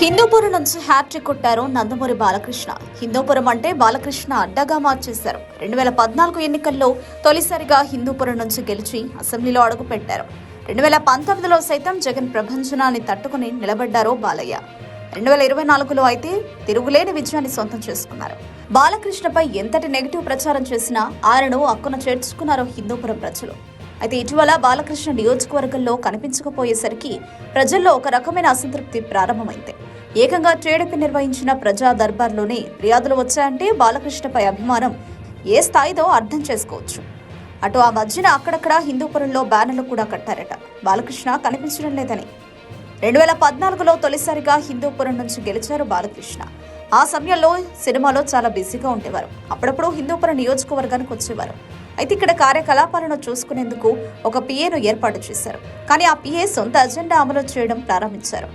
హిందూపురం నుంచి హ్యాట్రిక్ కొట్టారు నందమూరి బాలకృష్ణ. హిందూపురం అంటే బాలకృష్ణ అడ్డగా మార్చేశారు. రెండు వేల పద్నాలుగు ఎన్నికల్లో తొలిసారిగా హిందూపురం నుంచి గెలిచి అసెంబ్లీలో అడుగుపెట్టారు రెండు వేల పంతొమ్మిదిలో సైతం జగన్ ప్రభంజనాన్ని తట్టుకుని నిలబడ్డారు బాలయ్య. రెండు వేల ఇరవై నాలుగులో అయితే తిరుగులేని విజయాన్ని సొంతం చేసుకున్నారు. బాలకృష్ణపై ఎంతటి నెగిటివ్ ప్రచారం చేసినా ఆయనను అక్కున చేర్చుకున్నారు హిందూపురం ప్రజలు. అయితే ఇటీవల బాలకృష్ణ నియోజకవర్గంలో కనిపించకపోయేసరికి ప్రజల్లో ఒక రకమైన అసంతృప్తి ప్రారంభమైంది. ఏకంగా టీడీపీ నిర్వహించిన ప్రజా దర్బార్లోనే ఫిర్యాదులు వచ్చాయంటే బాలకృష్ణపై అభిమానం ఏ స్థాయిదో అర్థం చేసుకోవచ్చు. అటు ఆ మధ్యన అక్కడక్కడ హిందూపురంలో బ్యానర్లు కూడా కట్టారట. బాలకృష్ణ కనిపించడం లేదని. రెండు వేల పద్నాలుగులో తొలిసారిగా హిందూపురం నుంచి గెలిచారు బాలకృష్ణ. ఆ సమయంలో సినిమాలో చాలా బిజీగా ఉండేవారు. అప్పుడప్పుడు హిందూపురం నియోజకవర్గానికి వచ్చేవారు. అయితే ఇక్కడ కార్యకలాపాలను చూసుకునేందుకు ఒక పిఏను ఏర్పాటు చేశారు. కానీ ఆ పిఏ సొంత అజెండా అమలు చేయడం ప్రారంభించారు.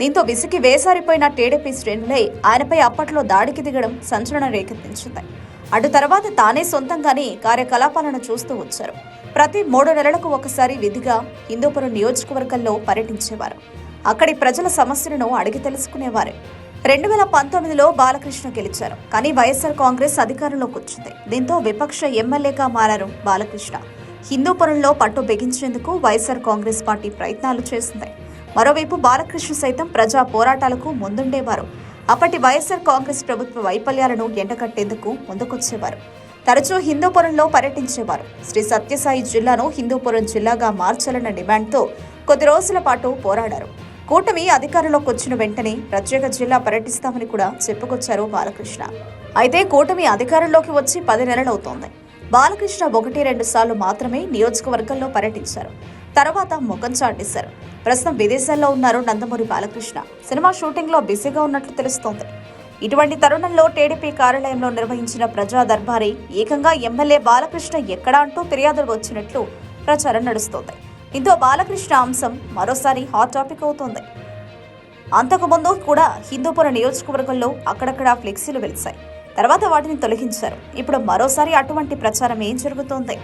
దీంతో విసిగి వేసారిపోయిన టీడీపీ శ్రేణులే ఆయనపై అప్పట్లో దాడికి దిగడం సంచలనం రేకెత్తించింది. అటు తర్వాత తానే సొంతంగానే కార్యకలాపాలను చూస్తూ వచ్చారు. ప్రతి మూడు నెలలకు ఒకసారి విధిగా హిందూపురం నియోజకవర్గంలో పర్యటించేవారు. అక్కడి ప్రజల సమస్యలను అడిగి తెలుసుకునేవారు. రెండు వేల పంతొమ్మిదిలో బాలకృష్ణ గెలిచారు. కానీ వైఎస్ఆర్ కాంగ్రెస్ అధికారంలోకి వచ్చింది. దీంతో విపక్ష ఎమ్మెల్యేగా మారారు బాలకృష్ణ. హిందూపురంలో పట్టు బిగించేందుకు వైఎస్ఆర్ కాంగ్రెస్ పార్టీ ప్రయత్నాలు చేసింది. మరోవైపు బాలకృష్ణ సైతం ప్రజా పోరాటాలకు ముందుండేవారు. అప్పటి వైఎస్ఆర్ కాంగ్రెస్ ప్రభుత్వ వైఫల్యాలను ఎండగట్టేందుకు ముందుకొచ్చేవారు. తరచూ హిందూపురంలో పర్యటించేవారు. శ్రీ సత్యసాయి జిల్లాను హిందూపురం జిల్లాగా మార్చాలన్న డిమాండ్తో కొద్ది రోజుల పాటు పోరాడారు. కూటమి అధికారంలోకి వచ్చిన వెంటనే ప్రత్యేక జిల్లా పర్యటిస్తామని కూడా చెప్పుకొచ్చారు బాలకృష్ణ. అయితే కూటమి అధికారంలోకి వచ్చి పది నెలలవుతోంది. బాలకృష్ణ ఒకటి రెండు సార్లు మాత్రమే నియోజకవర్గంలో పర్యటించారు. తర్వాత ముఖం చాటేశారు. ప్రస్తుతం విదేశాల్లో ఉన్నారు నందమూరి బాలకృష్ణ. సినిమా షూటింగ్లో బిజీగా ఉన్నట్లు తెలుస్తోంది. ఇటువంటి తరుణంలో టీడీపీ కార్యాలయంలో నిర్వహించిన ప్రజా దర్బారీ ఏకంగా ఎమ్మెల్యే బాలకృష్ణ ఎక్కడా అంటూ ఫిర్యాదులు వచ్చినట్లు ప్రచారం నడుస్తోంది. దీంతో బాలకృష్ణ అంశం మరోసారి హాట్ టాపిక్ అవుతోంది. అంతకుముందు కూడా హిందూపురం నియోజకవర్గంలో అక్కడక్కడ ఫ్లెక్సీలు వెలిశాయి తర్వాత వాటిని తొలగించారు. ఇప్పుడు మరోసారి అటువంటి ప్రచారం ఏం జరుగుతోంది?